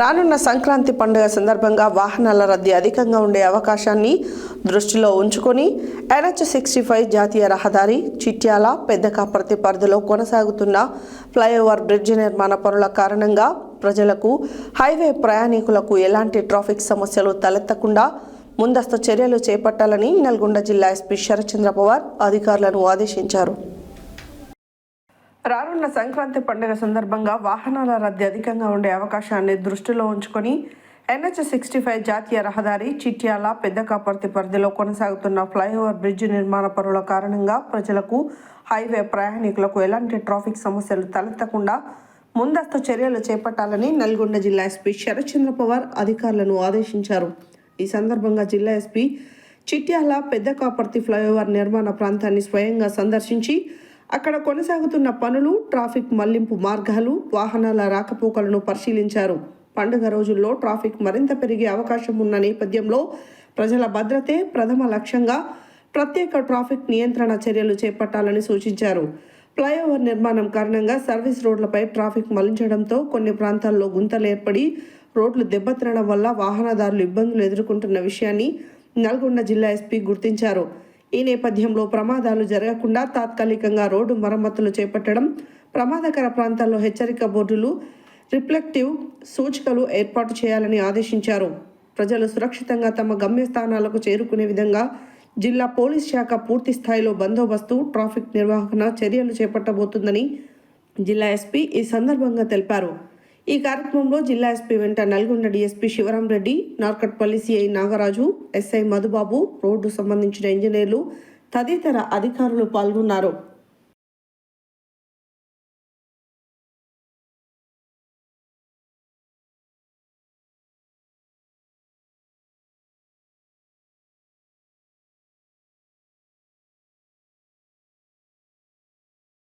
రానున్న సంక్రాంతి పండుగ సందర్భంగా వాహనాల రద్దీ అధికంగా ఉండే అవకాశాన్ని దృష్టిలో ఉంచుకొని ఎన్హెచ్ సిక్స్టీ ఫైవ్ జాతీయ రహదారి చిట్యాల పెద్ద కాపర్తి పరిధిలో కొనసాగుతున్న ఫ్లైఓవర్ బ్రిడ్జ్ నిర్మాణ పనుల కారణంగా ప్రజలకు హైవే ప్రయాణికులకు ఎలాంటి ట్రాఫిక్ సమస్యలు తలెత్తకుండా ముందస్తు చర్యలు చేపట్టాలని నల్గొండ జిల్లా ఎస్పీ శరత్చంద్ర పవార్ అధికారులను ఆదేశించారు. రానున్న సంక్రాంతి పండుగ సందర్భంగా వాహనాల రద్దీ అధికంగా ఉండే అవకాశాన్ని దృష్టిలో ఉంచుకొని ఎన్హెచ్ సిక్స్టీ ఫైవ్ జాతీయ రహదారి చిట్యాల పెద్ద కాపర్తి పరిధిలో కొనసాగుతున్న ఫ్లైఓవర్ బ్రిడ్జ్ నిర్మాణ పనుల కారణంగా ప్రజలకు హైవే ప్రయాణికులకు ఎలాంటి ట్రాఫిక్ సమస్యలు తలెత్తకుండా ముందస్తు చర్యలు చేపట్టాలని నల్గొండ జిల్లా ఎస్పీ శరత్చంద్ర పవార్ అధికారులను ఆదేశించారు. ఈ సందర్భంగా జిల్లా ఎస్పీ చిట్యాల పెద్ద కాపర్తి ఫ్లైఓవర్ నిర్మాణ ప్రాంతాన్ని స్వయంగా సందర్శించి అక్కడ కొనసాగుతున్న పనులు ట్రాఫిక్ మళ్ళింపు మార్గాలు వాహనాల రాకపోకలను పరిశీలించారు. పండుగ రోజుల్లో ట్రాఫిక్ మరింత పెరిగే అవకాశం ఉన్న నేపథ్యంలో ప్రజల భద్రతే ప్రథమ లక్ష్యంగా ప్రత్యేక ట్రాఫిక్ నియంత్రణ చర్యలు చేపట్టాలని సూచించారు. ఫ్లైఓవర్ నిర్మాణం కారణంగా సర్వీస్ రోడ్లపై ట్రాఫిక్ మళ్ళించడంతో కొన్ని ప్రాంతాల్లో గుంతలు ఏర్పడి రోడ్లు దెబ్బతినడం వల్ల వాహనదారులు ఇబ్బందులు ఎదుర్కొంటున్న విషయాన్ని నల్గొండ జిల్లా ఎస్పీ గుర్తించారు. ఈ నేపథ్యంలో ప్రమాదాలు జరగకుండా తాత్కాలికంగా రోడ్డు మరమ్మతులు చేపట్టడం ప్రమాదకర ప్రాంతాల్లో హెచ్చరిక బోర్డులు రిఫ్లెక్టివ్ సూచికలు ఏర్పాటు చేయాలని ఆదేశించారు. ప్రజలు సురక్షితంగా తమ గమ్యస్థానాలకు చేరుకునే విధంగా జిల్లా పోలీస్ శాఖ పూర్తి స్థాయిలో బందోబస్తు ట్రాఫిక్ నిర్వహణ చర్యలు చేపట్టబోతుందని జిల్లా ఎస్పీ ఈ సందర్భంగా తెలిపారు. ఈ కార్యక్రమంలో జిల్లా ఎస్పీ వెంట Nalgonda DSP Sivaram Reddy Narketpally CI Nagaraju SI Madhubabu road సంబంధించిన ఇంజనీర్లు తదితర అధికారులు పాల్గొన్నారు.